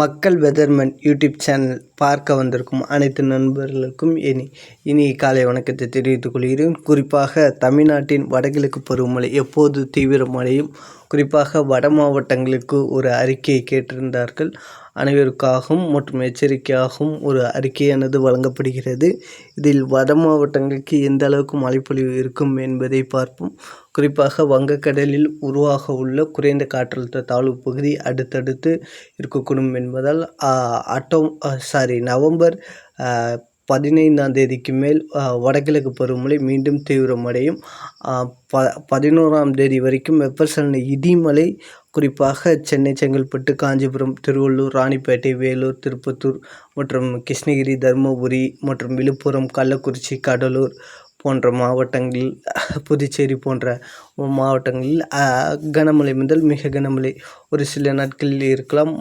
மக்கள் weatherman YouTube channel. பார்க்க வந்திருக்கும் அனைத்து நண்பர்களுக்கும் இனி இனி காலை வணக்கத்தை தெரிவித்துக் கொள்கிறேன். குறிப்பாக தமிழ்நாட்டின் வடகிழக்கு பருவமழை எப்போது தீவிரமடையும் குறிப்பாக வட மாவட்டங்களுக்கு ஒரு அறிக்கையை கேட்டிருந்தார்கள். அனைவருக்காகவும் மற்றும் எச்சரிக்கையாகவும் ஒரு அறிக்கையானது வழங்கப்படுகிறது. இதில் வட மாவட்டங்களுக்கு எந்த அளவுக்கு மழைப்பொழிவு இருக்கும் என்பதை பார்ப்போம். குறிப்பாக வங்கக்கடலில் உருவாக உள்ள குறைந்த காற்றழுத்த தாழ்வு பகுதி அடுத்தடுத்து இருக்கக்கூடும் என்பதால் அட்டோ சாரி நவம்பர் பதினைந்தாம் தேதிக்கு மேல் வடகிழக்கு பருவமழை மீண்டும் தீவிரமடையும். ப பதினோராம் தேதி வரைக்கும் வெப்பசலன இடிமலை குறிப்பாக சென்னை செங்கல்பட்டு காஞ்சிபுரம் திருவள்ளூர் ராணிப்பேட்டை வேலூர் திருப்பத்தூர் மற்றும் கிருஷ்ணகிரி தருமபுரி மற்றும் விழுப்புரம் கள்ளக்குறிச்சி கடலூர் போன்ற மாவட்டங்களில் புதுச்சேரி போன்ற மாவட்டங்களில் கனமழை முதல் மிக கனமழை. ஒரு சில நாட்களில் இருக்கலாம்.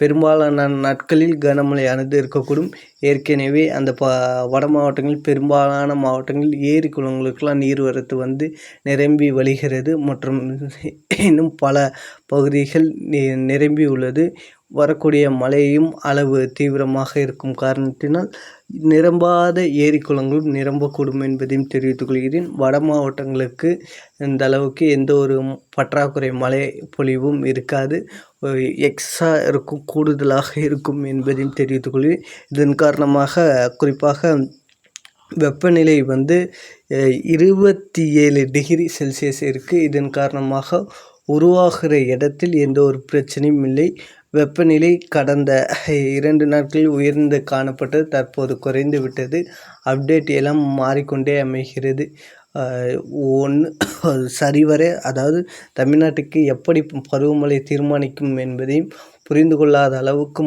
பெரும்பாலான நாட்களில் கனமழையானது இருக்கக்கூடும். ஏற்கனவே அந்த ப வட மாவட்டங்களில் பெரும்பாலான மாவட்டங்களில் ஏரி குளங்களுக்கெல்லாம் நீர்வரத்து வந்து நிரம்பி வழிகிறது. மற்றும் இன்னும் பல பகுதிகள் நிரம்பி உள்ளது வரக்கூடிய மழையும் அளவு தீவிரமாக இருக்கும் காரணத்தினால் நிரம்பாத ஏரி குளங்களும் நிரம்பக்கூடும் என்பதையும் தெரிவித்துக் கொள்கிறேன். வட மாவட்டங்களுக்கு இந்த அளவுக்கு எந்த ஒரு பற்றாக்குறை மழை பொழிவும் இருக்காது. எக்ஸ்ட்ரா இருக்கும் கூடுதலாக இருக்கும் என்பதையும் தெரிவித்துக் கொள்கிறேன். இதன் காரணமாக குறிப்பாக வெப்பநிலை வந்து இருபத்தி ஏழு டிகிரி செல்சியஸ் இருக்குது இதன் காரணமாக உருவாகிற இடத்தில் எந்த ஒரு பிரச்சனையும் இல்லை. வெப்பநிலை கடந்த இரண்டு நாட்களில் உயர்ந்து காணப்பட்டது தற்போது குறைந்து விட்டது. அப்டேட் எல்லாம் மாறிக்கொண்டே அமைகிறது. ஒன்று சரிவர அதாவது தமிழ்நாட்டுக்கு எப்படி பருவமழை தீர்மானிக்கும் என்பதையும் புரிந்து கொள்ளாத அளவுக்கு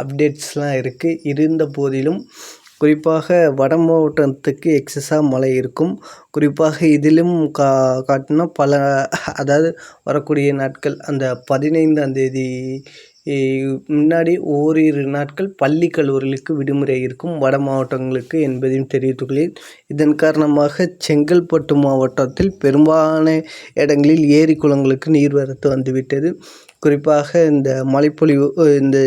அப்டேட்ஸ்லாம் இருக்குது இருந்த போதிலும் குறிப்பாக வட மாவட்டத்துக்கு எக்ஸஸாக மழை இருக்கும். குறிப்பாக இதிலும் கா காட்டினா பல அதாவது வரக்கூடிய நாட்கள் அந்த பதினைந்தாம் தேதி முன்னாடி ஓரிரு நாட்கள் பள்ளி கல்லூரிகளுக்கு விடுமுறை இருக்கும். வட மாவட்டங்களுக்கு என்பதையும் தெரிவித்துள்ளேன். இதன் காரணமாக செங்கல்பட்டு மாவட்டத்தில் பெரும்பாலான இடங்களில் ஏரி குளங்களுக்கு நீர்வரத்து வந்துவிட்டது. குறிப்பாக இந்த மழைப்பொழிவு இந்த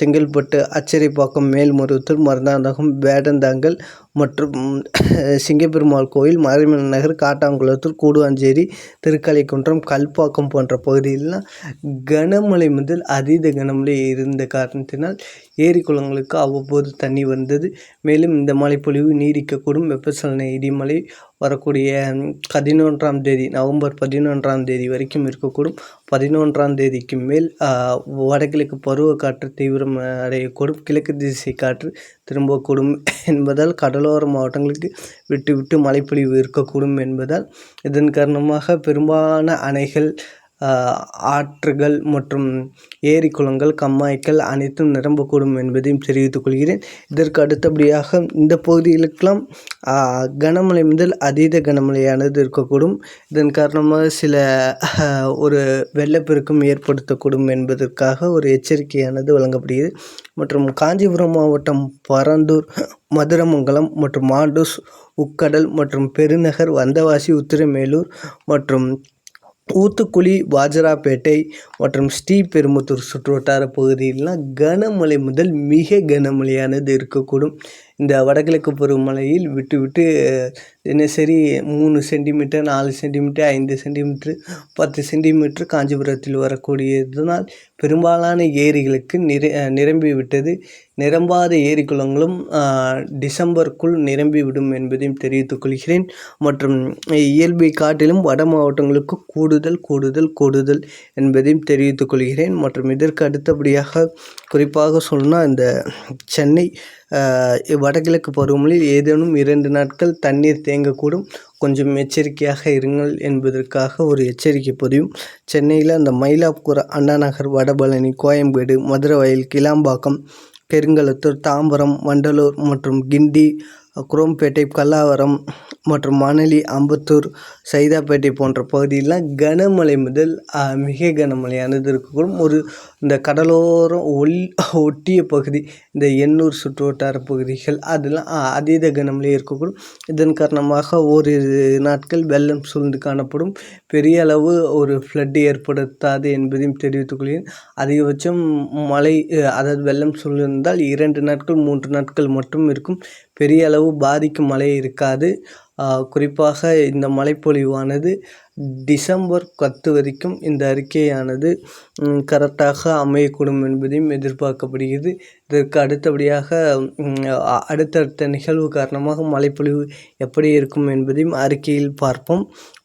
செங்கல்பட்டு அச்சரிப்பாக்கம் மேல்மருவத்தூர் மருதாந்தகம் வேடந்தாங்கல் மற்றும் சிங்கப்பெருமாள் கோயில் மறைமலை நகர் காட்டாங்குளத்தூர் கூடுவாஞ்சேரி திருக்கலைக்குன்றம் கல்பாக்கம் போன்ற பகுதிகளெலாம் கனமழை முதல் அதீத கனமழை இருந்த காரணத்தினால் ஏரி குளங்களுக்கு அவ்வப்போது தண்ணி வந்தது. மேலும் இந்த மழைப்பொழிவு நீடிக்கக்கூடும். வெப்பசலன இடிமலை வரக்கூடிய பதினொன்றாம் தேதி நவம்பர் பதினொன்றாம் தேதி வரைக்கும் இருக்கக்கூடும். பதினொன்றாம் தேதிக்கு மேல் வடகிழக்கு பருவக்காற்று தீவிரம் அடையக்கூடும். கிழக்கு திசை காற்று திரும்பக்கூடும் என்பதால் கடலோர மாவட்டங்களுக்கு விட்டு விட்டு மழைப்பொழிவு இருக்கக்கூடும் என்பதால் இதன் காரணமாக பெரும்பாலான அணைகள் ஆற்றுகள் மற்றும் ஏரி குளங்கள் கம்மாய்கள் அனைத்தும் நிரம்பக்கூடும் என்பதையும் தெரிவித்துக் கொள்கிறேன். இதற்கு அடுத்தபடியாக இந்த பகுதிகளுக்கெல்லாம் கனமழை முதல் அதீத கனமழையானது இருக்கக்கூடும். இதன் காரணமாக சில ஒரு வெள்ளப்பெருக்கம் ஏற்படுத்தக்கூடும் என்பதற்காக ஒரு எச்சரிக்கையானது வழங்கப்படுகிறது. மற்றும் காஞ்சிபுரம் மாவட்டம் பரந்தூர் மதுரமங்கலம் மற்றும் மாண்டூஸ் உக்கடல் மற்றும் பெருநகர் வந்தவாசி உத்திரமேலூர் மற்றும் ஊத்துக்குளி வாஜராப்பேட்டை மற்றும் ஸ்ரீபெரும்புத்தூர் சுற்றுவட்டார பகுதியிலெலாம் கனமழை முதல் மிக கனமழையானது இருக்கக்கூடும். இந்த வடகிழக்கு பருவமழையில் விட்டு விட்டு தினசரி மூணு சென்டிமீட்டர் நாலு சென்டிமீட்டர் ஐந்து சென்டிமீட்ரு பத்து சென்டிமீட்ரு காஞ்சிபுரத்தில் வரக்கூடியதனால் பெரும்பாலான ஏரிகளுக்கு நிர நிரம்பி விட்டது நிரம்பாத ஏரி குளங்களும் டிசம்பருக்குள் நிரம்பிவிடும் என்பதையும் தெரிவித்துக் கொள்கிறேன். மற்றும் இயல்பை காட்டிலும் வட மாவட்டங்களுக்கு கூடுதல் கூடுதல் கூடுதல் என்பதையும் தெரிவித்துக் கொள்கிறேன். மற்றும் இதற்கு அடுத்தபடியாக குறிப்பாக சொன்னால் இந்த சென்னை வடகிழக்கு பருவமழையில் ஏதேனும் இரண்டு நாட்கள் தண்ணீர் தேங்கக்கூடும். கொஞ்சம் எச்சரிக்கையாக இருங்கள் என்பதற்காக ஒரு எச்சரிக்கை பதிவும் சென்னையில் அந்த மயிலாப்பூர் அண்ணா நகர் வடபழனி கோயம்பேடு மதுரவயல் கிளாம்பாக்கம் பெருங்களத்தூர் தாம்பரம் வண்டலூர் மற்றும் கிண்டி குரோம்பேட்டை கல்லாவரம் மற்றும் மணலி அம்பத்தூர் சைதாப்பேட்டை போன்ற பகுதியெல்லாம் கனமழை முதல் மிக கனமழையானது இருக்கக்கூடும். ஒரு இந்த கடலோரம் ஒல் ஒட்டிய பகுதி இந்த எண்ணூர் சுற்றுவட்டார பகுதிகள் அதெல்லாம் அதீத கனமழை இருக்கக்கூடும். இதன் காரணமாக ஓரிரு நாட்கள் வெள்ளம் சூழ்ந்து காணப்படும். பெரிய அளவு ஒரு ஃப்ளட் ஏற்படுத்தாது என்பதையும் தெரிவித்துக்கொள்கிறேன் அதிகபட்சம் மழை அதாவது வெள்ளம் சூழ்ந்திருந்தால் இரண்டு நாட்கள் மூன்று நாட்கள் மட்டும் இருக்கும். பெரிய அளவு பாதிக்கும் மழை இருக்காது. குறிப்பாக இந்த மழைப்பொழிவானது டிசம்பர் பத்து வரைக்கும் இந்த அறிக்கையானது கரெக்டாக அமையக்கூடும் என்பதையும் எதிர்பார்க்கப்படுகிறது. இதற்கு அடுத்தபடியாக அடுத்தடுத்த நிகழ்வு காரணமாக மழைப்பொழிவு எப்படி இருக்கும் என்பதையும் அறிக்கையில் பார்ப்போம்.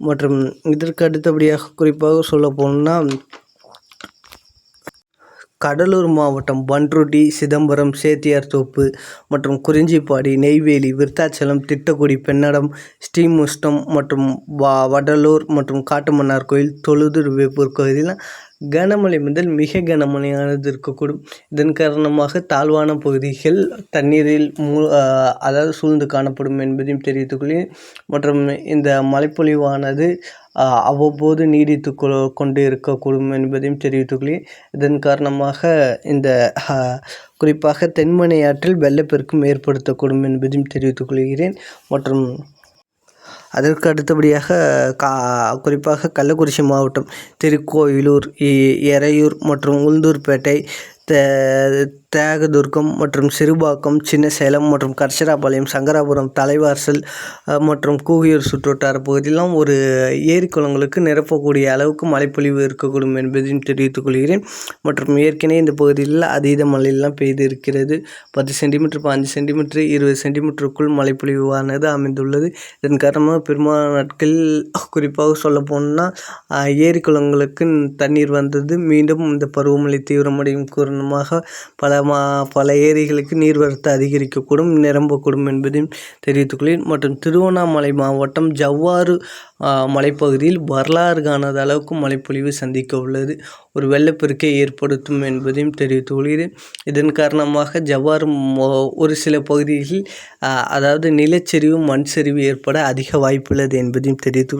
மற்றும் இதற்கு அடுத்தபடியாக குறிப்பாக சொல்ல போனால் கடலூர் மாவட்டம் பன்ருட்டி சிதம்பரம் சேத்தியார் தோப்பு மற்றும் குறிஞ்சிப்பாடி நெய்வேலி விருத்தாச்சலம் திட்டக்குடி பெண்ணடம் ஸ்ரீமுஷ்டம் மற்றும் வா வடலூர் மற்றும் காட்டுமன்னார் கோயில் தொழுதுருவேப்பூர் கோயிலில் பகுதியில் கனமழை முதல் மிக கனமழையானது இருக்கக்கூடும். இதன் காரணமாக தாழ்வான பகுதிகள் தண்ணீரில் மூ அதாவது சூழ்ந்து காணப்படும் என்பதையும் தெரிவித்துக்கொள்ளி மற்றும் இந்த மழைப்பொழிவானது அவ்வப்போது நீடித்து கொண்டு இருக்கக்கூடும் என்பதையும் தெரிவித்துக்கொள்ளி இதன் காரணமாக இந்த குறிப்பாக தென்மனை ஆற்றில் வெள்ளப்பெருக்கும் ஏற்படுத்தக்கூடும் என்பதையும் தெரிவித்துக் கொள்கிறேன். மற்றும் அதற்கு அடுத்தபடியாக கா குறிப்பாக கள்ளக்குறிச்சி மாவட்டம் திருக்கோயிலூர் எறையூர் மற்றும் உளுந்தூர்பேட்டை தேகதுர்கம் மற்றும் சிறுபாக்கம் சின்ன சேலம் மற்றும் கர்ஷராபாளையம் சங்கராபுரம் தலைவாசல் மற்றும் கூகியூர் சுற்றுவட்டார பகுதியெல்லாம் ஒரு ஏரி குளங்களுக்கு நிரப்பக்கூடிய அளவுக்கு மழைப்பொழிவு இருக்கக்கூடும் என்பதையும் தெரிவித்துக் கொள்கிறேன். மற்றும் ஏற்கனவே இந்த பகுதியில் அதீத மழையெல்லாம் பெய்து இருக்கிறது பத்து சென்டிமீட்டர் பாஞ்சு சென்டிமீட்டர் இருபது சென்டிமீட்டருக்குள் மழைப்பொழிவானது அமைந்துள்ளது. இதன் காரணமாக பெரும்பாலான நாட்கள் குறிப்பாக சொல்ல போனால் ஏரி குளங்களுக்கு தண்ணீர் வந்தது. மீண்டும் இந்த பருவமழை தீவிரமடையும் காரணமாக பல மா பல ஏரிகளுக்கு நீர்வரத்து அதிகரிக்கக்கூடும் நிரம்பக்கூடும் என்பதையும் தெரிவித்துக்கொள்கிறேன். மற்றும் திருவண்ணாமலை மாவட்டம் ஜவ்வாறு மலைப்பகுதியில் வரலாறு காணாத அளவுக்கு மழைப்பொழிவு சந்திக்க உள்ளது. ஒரு வெள்ளப்பெருக்கை ஏற்படுத்தும் என்பதையும் தெரிவித்துக் கொள்கிறேன் இதன் காரணமாக ஜவ்வாறு ஒரு சில பகுதிகளில் அதாவது நிலச்சரிவு மண் சரிவு ஏற்பட அதிக வாய்ப்புள்ளது என்பதையும் தெரிவித்துக்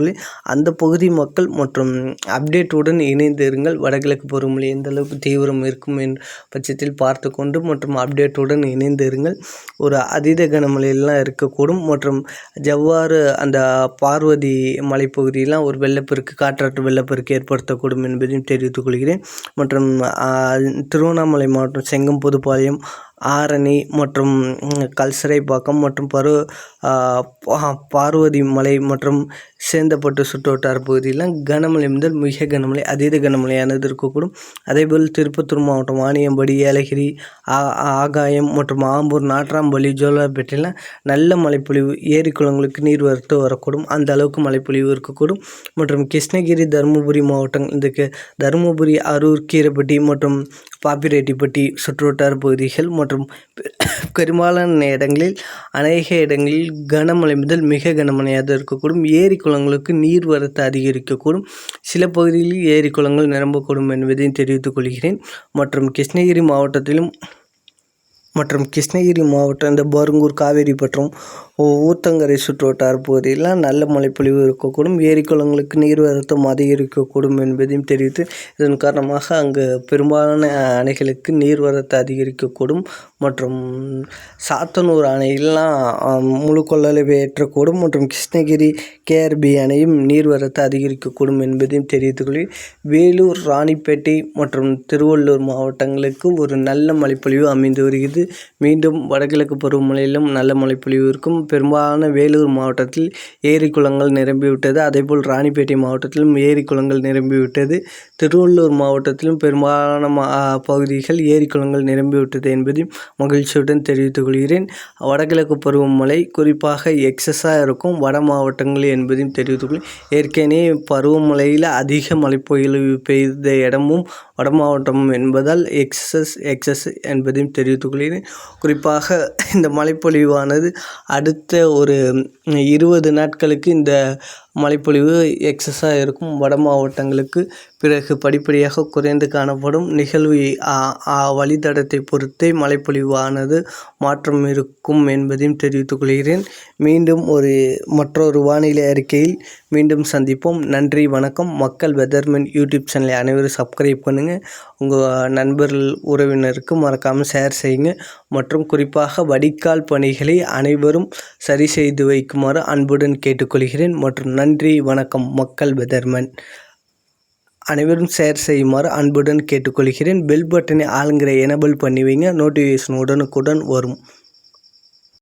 அந்த பகுதி மக்கள் மற்றும் அப்டேட்டுடன் இணைந்திருங்கள். வடகிழக்கு பருவமழை எந்த அளவுக்கு தீவிரம் இருக்கும் என்று பட்சத்தில் பார்த்து கொண்டு மற்றும் அப்டேட்டுடன் இணைந்திருங்கள். ஒரு அதீத கனமழையெல்லாம் இருக்கக்கூடும். மற்றும் ஜவ்வாறு அந்த பார்வதி மலைப்பகுதியெலாம் ஒரு வெள்ளப்பெருக்கு காற்றாற்று வெள்ளப்பெருக்கு ஏற்படுத்தக்கூடும் என்பதையும் தெரிவித்துக் கொள்கிறேன். மற்றும் திருவண்ணாமலை மாவட்டம் செங்கம் புதுப்பாளையம் ஆரணி மற்றும் கல்சரைப்பாக்கம் மற்றும் பரு பார்வதி மலை மற்றும் சேந்தப்பட்டு சுற்றுவட்டார பகுதியெல்லாம் கனமழை முதல் மிக கனமழை அதீத கனமழையானது இருக்கக்கூடும் அதேபோல் திருப்பத்தூர் மாவட்டம் வாணியம்படி ஏலகிரி ஆகாயம் மற்றும் ஆம்பூர் நாட்ராம்பள்ளி ஜோலார்பேட்டையில் நல்ல மழைப்பொழிவு ஏரி குளங்களுக்கு நீர் வரத்து வரக்கூடும். அந்த அளவுக்கு மழைப்பொழிவு இருக்கக்கூடும். மற்றும் கிருஷ்ணகிரி தருமபுரி மாவட்டம் இதுக்கு தருமபுரி அரூர் கீரப்பட்டி மற்றும் பாப்பிரெட்டிப்பட்டி சுற்றுவட்டார பகுதிகள் மற்றும் பெரும்பாலான இடங்களில் அநேக இடங்களில் கனமழை முதல் மிக கனமழையாக இருக்கக்கூடும். ஏரி குளங்களுக்கு நீர்வரத்து அதிகரிக்கக்கூடும். சில பகுதிகளில் ஏரி குளங்கள் நிரம்பக்கூடும் என்பதையும் தெரிவித்துக் கொள்கிறேன். மற்றும் கிருஷ்ணகிரி மாவட்டத்திலும் மற்றும் கிருஷ்ணகிரி மாவட்டம் இந்த பருங்கூர் காவேரி ஊத்தங்கரை சுற்றுவட்டார பகுதியெல்லாம் நல்ல மழைப்பொழிவு இருக்கக்கூடும். ஏரி குளங்களுக்கு நீர்வரத்தும் அதிகரிக்கக்கூடும் என்பதையும் தெரிவித்து இதன் காரணமாக அங்கு பெரும்பாலான அணைகளுக்கு நீர்வரத்து அதிகரிக்கக்கூடும் மற்றும் சாத்தனூர் அணையெல்லாம் முழு கொள்ளளவை ஏற்றக்கூடும் மற்றும் கிருஷ்ணகிரி கேஆர்பி அணையும் நீர்வரத்து அதிகரிக்கக்கூடும் என்பதையும் தெரிவித்துக்கொள்ளி வேலூர் ராணிப்பேட்டை மற்றும் திருவள்ளூர் மாவட்டங்களுக்கு ஒரு நல்ல மழைப்பொழிவு அமைந்து வருகிறது. மீண்டும் வடகிழக்கு பருவமழையிலும் நல்ல மழைப்பொழிவு இருக்கும். பெரும்பாலான வேலூர் மாவட்டத்தில் ஏரி குளங்கள் நிரம்பிவிட்டது. அதேபோல் ராணிப்பேட்டை மாவட்டத்திலும் ஏரி குளங்கள் நிரம்பிவிட்டது. திருவள்ளூர் மாவட்டத்திலும் பெரும்பாலான மா பகுதிகள் ஏரி குளங்கள் நிரம்பிவிட்டது என்பதையும் மகிழ்ச்சியுடன் தெரிவித்துக் கொள்கிறேன். வடகிழக்கு பருவமழை குறிப்பாக எக்ஸஸாக இருக்கும். வட மாவட்டங்கள் என்பதையும் தெரிவித்துக் கொள்கிறேன். ஏற்கனவே பருவமழையில் அதிக மழை பொழிவு பெய்த இடமும் வட மாவட்டம் என்பதால் எக்ஸஸ் எக்ஸஸ் என்பதையும் தெரிவித்துக் கொள்கிறேன். குறிப்பாக இந்த மழைப்பொழிவானது அடுத்த ஒரு இருபது நாட்களுக்கு இந்த மழைப்பொழிவு எக்ஸஸாக இருக்கும். வட மாவட்டங்களுக்கு பிறகு படிப்படியாக குறைந்து காணப்படும். நிகழ்வு ஆ- ஆ- வழித்தடத்தை பொறுத்தே மழைப்பொழிவானது மாற்றம் இருக்கும் என்பதையும் தெரிவித்துக் கொள்கிறேன். மீண்டும் ஒரு மற்றொரு வானிலை அறிக்கையில் மீண்டும் சந்திப்போம். நன்றி வணக்கம். மக்கள் வெதர்மேன் யூடியூப் சேனலை அனைவரும் சப்ஸ்கிரைப் பண்ணுங்கள் உங்கள் நண்பர்கள் உறவினருக்கு மறக்காமல் ஷேர் செய்யுங்க. மற்றும் குறிப்பாக வடிகால் பணிகளை அனைவரும் சரி செய்து வைக்குமாறு அன்புடன் கேட்டுக்கொள்கிறேன். மற்றும் நன்றி வணக்கம் மக்கள் பெதர்மன் அனைவரும் ஷேர் செய்யுமாறு அன்புடன் கேட்டுக்கொள்கிறேன். பெல் பட்டனை ஆளுங்கிற எனபிள் பண்ணுவீங்க. நோட்டிஃபிகேஷன் உடனுக்குடன் வரும்.